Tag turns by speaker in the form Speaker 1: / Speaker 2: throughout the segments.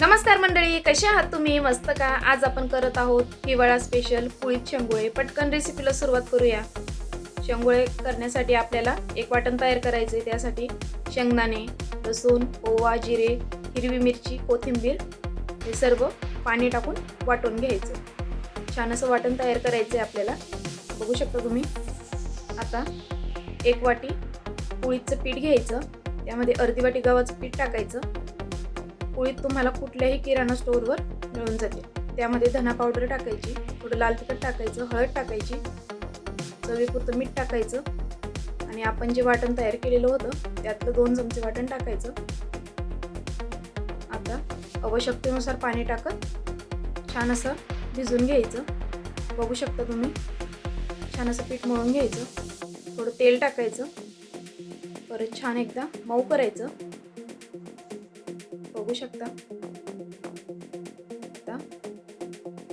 Speaker 1: नमस्कार मंडळी कसे आहात तुम्ही? मस्त का? आज आपण करत आहोत हिवाळा स्पेशल पुळीत शेंगोळे. पटकन रेसिपीला सुरुवात करूया. शेंगोळे करण्यासाठी आपल्याला एक वाटण तयार करायचे आहे. त्यासाठी शेंगदाणे लसूण ओवा जिरे हिरवी मिरची कोथिंबीर हे सर्व पाणी टाकून वाटून घ्यायचं. छान असं वाटण तयार करायचं आहे आपल्याला. बघू शकता तुम्ही. आता एक वाटी पोळीचं पीठ घ्यायचं. त्यामध्ये अर्धी वाटी गव्हाचं पीठ टाकायचं. पोळी तुम्हाला कुठल्याही किराणा स्टोअरवर मिळून जाते. त्यामध्ये धना पावडर टाकायची थोडं लाल तिखट टाकायचं हळद टाकायची चवीपुरतं मीठ टाकायचं आणि आपण जे वाटण तयार केलेलं होतं त्यातलं दोन चमचे वाटण टाकायचं. आता आवश्यकतेनुसार पाणी टाकत छान असं भिजून घ्यायचं. बघू शकता तुम्ही छान असं पीठ मळून घ्यायचं. थोडं तेल टाकायचं. परत छान एकदा मऊ करायचं. बघू शकता.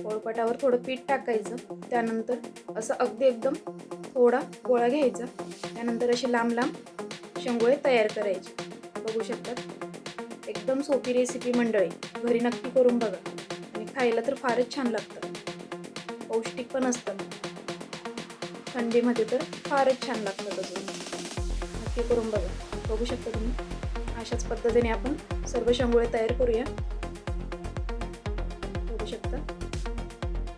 Speaker 1: पोळपाटावर थोडं पीठ टाकायचं. त्यानंतर असं अगदी एकदम थोडा गोळा घ्यायचा. त्यानंतर असे लांब लांब शेंगोळे तयार करायचे. बघू शकतात? एकदम सोपी रेसिपी मंडळी. घरी नक्की करून बघा. आणि खायला तर फारच छान लागतं पौष्टिक पण असतं थंडीमध्ये तर फारच छान लागतं तसं नक्की करून बघा. बघू शकता तुम्ही? अशाच पद्धतीने आपण सर्व शेंगोळे तयार करूया. करू शकता.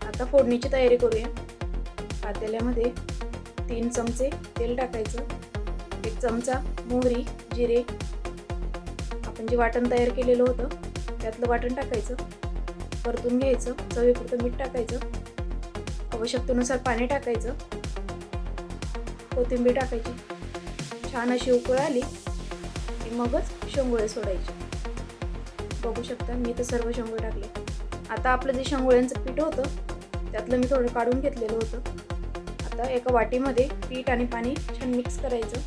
Speaker 1: आता फोडणीची तयारी करूया. पातेल्यामध्ये तीन चमचे तेल टाकायचं. एक चमचा मोहरी जिरे आपण जे वाटण तयार केलेलं होतं त्यातलं वाटण टाकायचं. परतून घ्यायचं चवीपुरतं मीठ टाकायचं. आवश्यकतेनुसार पाणी टाकायचं. कोथिंबीर टाकायची. छान अशी उकळ आली मगच शेंगोळे सोडायचे. बघू शकता मी तर सर्व शेंगोळे टाकले. आता आपलं जे शेंगोळ्यांचं पीठ होतं त्यातलं मी थोडं काढून घेतलेलं होतं. आता एका वाटीमध्ये पीठ आणि पाणी छान मिक्स करायचं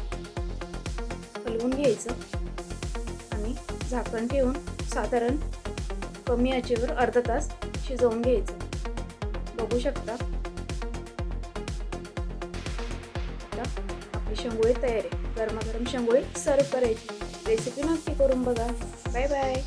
Speaker 1: हलवून घ्यायचं आणि झाकण ठेवून साधारण कमी आचेवर अर्धा तास शिजवून घ्यायचं. बघू शकता. आता आपली शेंगोळी तयार आहे. गरमागरम शेंगोळी सर्व करायची. रेसिपी नक्की करून बघा. Bye bye.